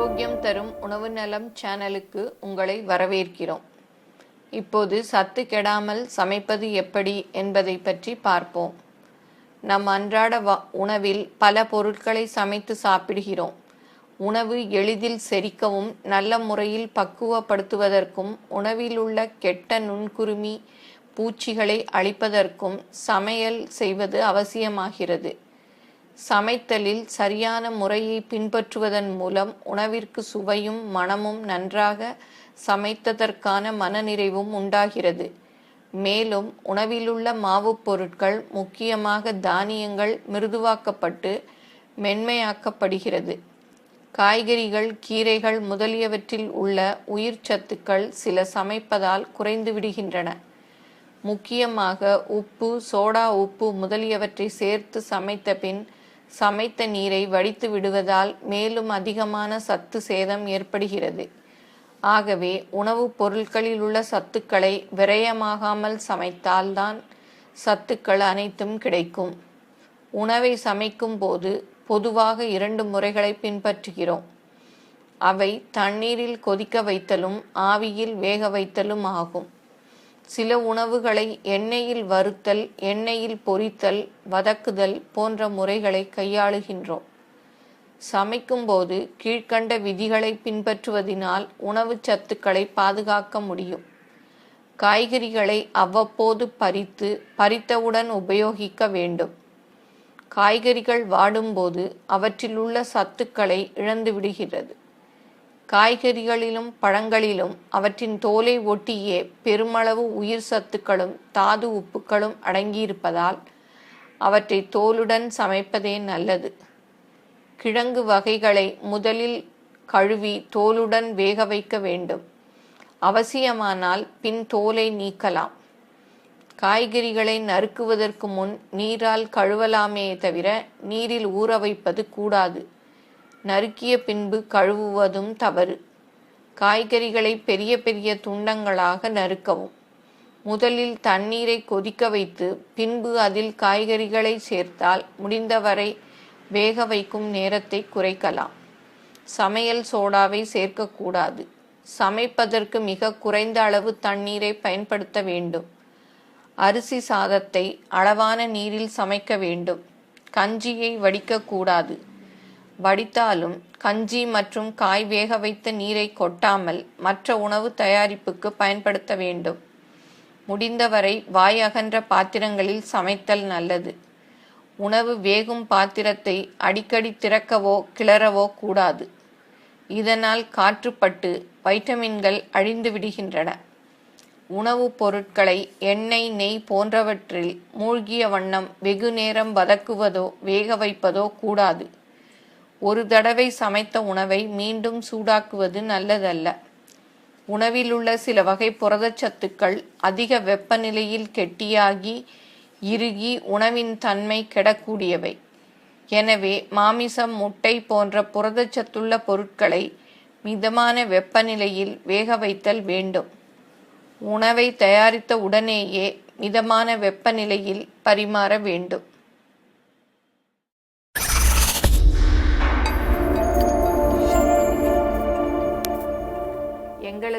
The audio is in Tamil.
ஆரோக்கியம் தரும் உணவு நலம் சேனலுக்கு உங்களை வரவேற்கிறோம். இப்போது சத்து கெடாமல் சமைப்பது எப்படி என்பதை பற்றி பார்ப்போம். நம் அன்றாட வ- உணவில் பல பொருட்களை சமைத்து சாப்பிடுகிறோம். உணவு எளிதில் செரிக்கவும் நல்ல முறையில் பக்குவப்படுத்துவதற்கும் உணவில் உள்ள கெட்ட நுண்குருமி பூச்சிகளை அழிப்பதற்கும் சமையல் செய்வது அவசியமாகிறது. சமைத்தலில் சரியான முறையை பின்பற்றுவதன் மூலம் உணவிற்கு சுவையும் மனமும் நன்றாக சமைத்ததற்கான மனநிறைவும் உண்டாகிறது. மேலும் உணவிலுள்ள மாவுப் பொருட்கள் முக்கியமாக தானியங்கள் மிருதுவாக்கப்பட்டு மென்மையாக்கப்படுகிறது. காய்கறிகள் கீரைகள் முதலியவற்றில் உள்ள உயிர் சத்துக்கள் சில சமைப்பதால் குறைந்து விடுகின்றன. முக்கியமாக உப்பு சோடா உப்பு முதலியவற்றை சேர்த்து சமைத்த பின் சமைத்த நீரை வடித்து விடுவதால் மேலும் அதிகமான சத்து சேதம் ஏற்படுகிறது. ஆகவே உணவுப் பொருட்களில் உள்ள சத்துக்களை விரயமாகாமல் சமைத்தால்தான் சத்துக்கள் அனைத்தும் கிடைக்கும். உணவை சமைக்கும் போது பொதுவாக இரண்டு முறைகளை பின்பற்றுகிறோம். அவை தண்ணீரில் கொதிக்க வைத்தலும் ஆவியில் வேக வைத்தலும் ஆகும். சில உணவுகளை எண்ணெயில் வறுத்தல் எண்ணெயில் பொரித்தல் வதக்குதல் போன்ற முறைகளை கையாளுகின்றோம். சமைக்கும்போது கீழ்க்கண்ட விதிகளை பின்பற்றுவதினால் உணவுச் சத்துக்களை பாதுகாக்க முடியும். காய்கறிகளை அவ்வப்போது பறித்து பறித்தவுடன் உபயோகிக்க வேண்டும். காய்கறிகள் வாடும்போது அவற்றில் உள்ள சத்துக்களை இழந்து விடுகிறது காய்கறிகளிலும் பழங்களிலும் அவற்றின் தோலை ஒட்டியே பெருமளவு உயிர் சத்துக்களும் தாது உப்புக்களும் அடங்கியிருப்பதால் அவற்றை தோலுடன் சமைப்பதே நல்லது. கிழங்கு வகைகளை முதலில் கழுவி தோலுடன் வேக வைக்க வேண்டும். அவசியமானால் பின் தோலை நீக்கலாம். காய்கறிகளை நறுக்குவதற்கு முன் நீரால் கழுவலாமே தவிர நீரில் ஊற வைப்பது கூடாது. நறுக்கிய பின்பு கழுவுவதும் தவறு. காய்கறிகளை பெரிய பெரிய துண்டங்களாக நறுக்கவும். முதலில் தண்ணீரை கொதிக்க வைத்து பின்பு அதில் காய்கறிகளை சேர்த்தால் முடிந்தவரை வேக வைக்கும் நேரத்தை குறைக்கலாம். சமையல் சோடாவை சேர்க்கக்கூடாது சமைப்பதற்கு மிக குறைந்த அளவு தண்ணீரை பயன்படுத்த வேண்டும். அரிசி சாதத்தை அளவான நீரில் சமைக்க வேண்டும். கஞ்சியை வடிக்கக்கூடாது வடித்தாலும் கஞ்சி மற்றும் காய் வேக வைத்த நீரை கொட்டாமல் மற்ற உணவு தயாரிப்புக்கு பயன்படுத்த வேண்டும். முடிந்தவரை வாய் அகன்ற பாத்திரங்களில் சமைத்தல் நல்லது. உணவு வேகும் பாத்திரத்தை அடிக்கடி திறக்கவோ கிளறவோ கூடாது. இதனால் காற்றுப்பட்டு வைட்டமின்கள் அழிந்து விடுகின்றன. உணவுப் பொருட்களை எண்ணெய் நெய் போன்றவற்றில் மூழ்கிய வண்ணம் வெகு நேரம் வதக்குவதோ வேக வைப்பதோ கூடாது. ஒரு தடவை சமைத்த உணவை மீண்டும் சூடாக்குவது நல்லதல்ல. உணவிலுள்ள சில வகை புரதச்சத்துக்கள் அதிக வெப்பநிலையில் கெட்டியாகி இறுகி உணவின் தன்மை கெடக்கூடியவை. எனவே மாமிசம் முட்டை போன்ற புரதச்சத்துள்ள பொருட்களை மிதமான வெப்பநிலையில் வேக வைத்தல் வேண்டும். உணவை தயாரித்த உடனேயே மிதமான வெப்பநிலையில் பரிமாற வேண்டும்.